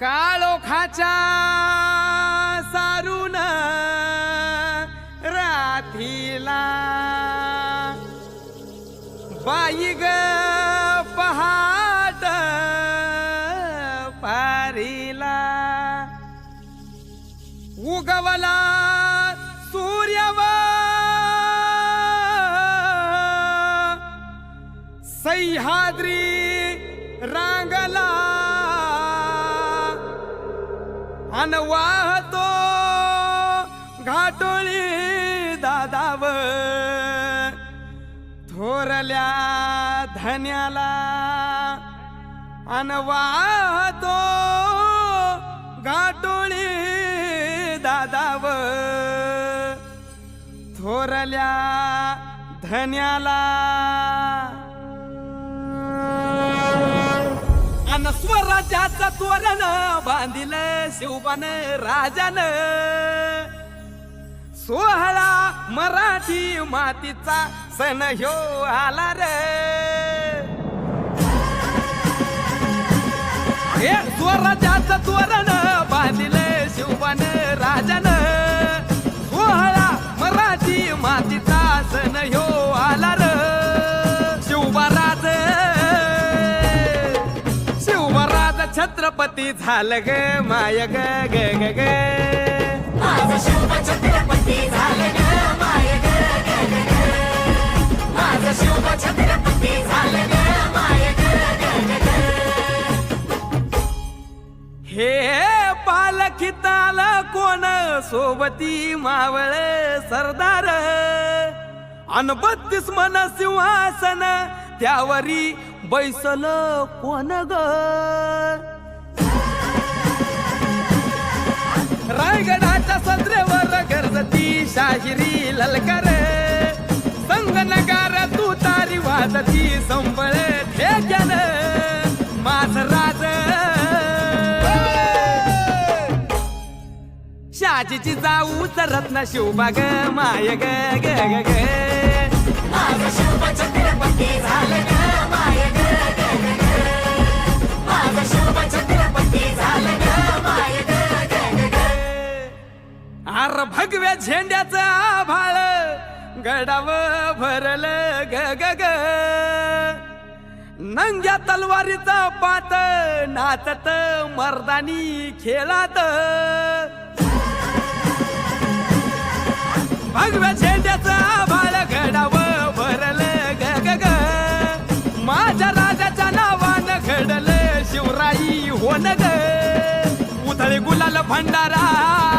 काळोखाच्या सारून राथीला बाई ग पहाट पारीला. उगवला सूर्यवा सह्याद्री रांगला. अन वाहतो घाटोळी दादाव थोरल्या धन्याला अन वाहतो घाटोळी दादाव थोरल्या धन्याला स्वराज्याचं तोरण बांधिल शिवबान राजान. सोहळा मराठी मातीचा सण ह्यो आला रे. हे स्वराज्याचं तोरण बांधिल छत्रपती झालं ग माय ग ग ग ग छत्रपती झालं ग माय ग ग ग ग. माझं शिव छत्रपती झालं ग माय ग ग ग ग. हे पालखिताल कोण सोबती मावळ सरदार अन बत्तीस मन सिंहासन त्यावरी बैसल कोण ग? रायगडाच्या सत्रेवर गरजती शाहिरी ललकर. संगनगार तू तारी वाजती संबळ ठेक्यान. माझ राज. शाजीची जाऊ रत्न शिवबाग माय ग ग ग अर आर भगव्या झेंड्याचं आभाळ गडाव भरल ग ग ग. नंग्या तलवारीचा पात नाचत मर्दानी खेळात. भगव्या झेंड्याचा भंडारा.